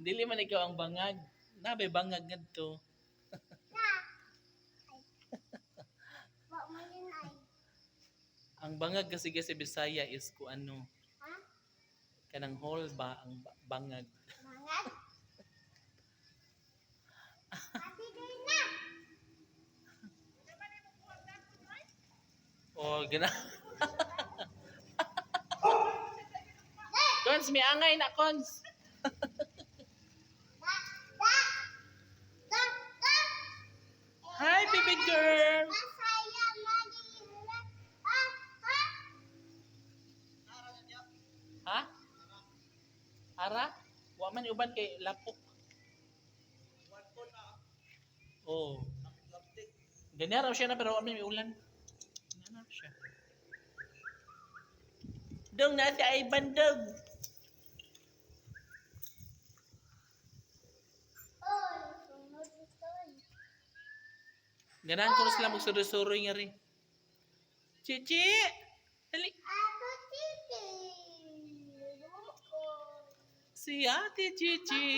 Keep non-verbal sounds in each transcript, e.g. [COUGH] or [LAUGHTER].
Dili man ikaw ang bangag. Nabay bangag ngadto. [LAUGHS] Wa mo yun ay. Ang bangag kasi kasi Bisaya is ko ano, Ha? kanang hall ba ang ba- bangag. [LAUGHS] Na. Oh, gina. [LAUGHS] Cons, may angay na, Cons. Da, da. Da, da. Hi, baby girl. Masaya manimulat. Ah, ha? Ha? Ara? Wa man uban kay lapok. Oh. Ganyan raw siya na pero amin may ulan. Ganyan raw siya. Dong nasa ay bandog. Ganahan ko sila magsuro-suroy nga rin. Chichi! Dali. Ako Si Ate Chichi.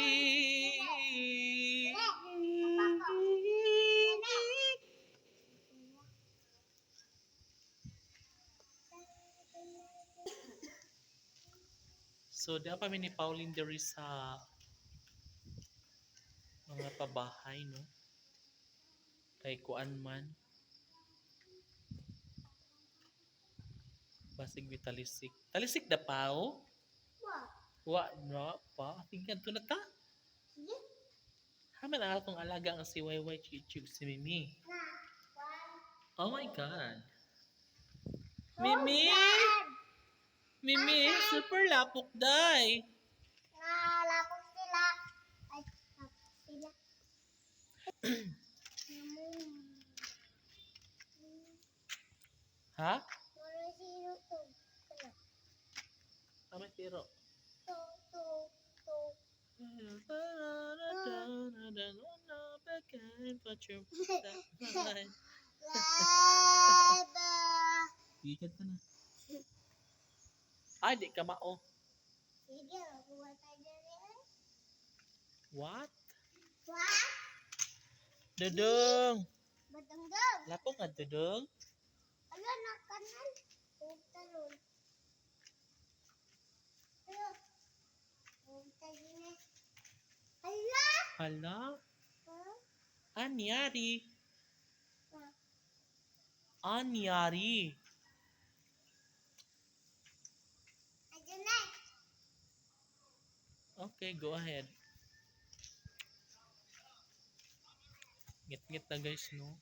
So, da pa ni Pauline diri sa mga pabahay, no? Kay kuan man. Basig vitalisik. Talisik da pa, oh? Wa. Na pa. Tingnan to na ta. Sige. Haman ang atong alaga ang si YY Chichig si Mimi. Na. Oh my God. Mimi! Mimi, super lapok day. Nalapos sila. Ay, lapos sila. Ha? Moro sino to? Kaya. Tama tiro. To, to, to. [LAUGHS] Lada. Ikat ka na. Ay, di ka mao. Sige, buwa tayo rin. What? What? Dudong! Badang-dang. Lapok nga, Dudong. Ala, nakanan. Punta din eh. Ala. Hala, Ha? Anyari. Anyari. Okay, go ahead. Ngit-ngit na guys, no?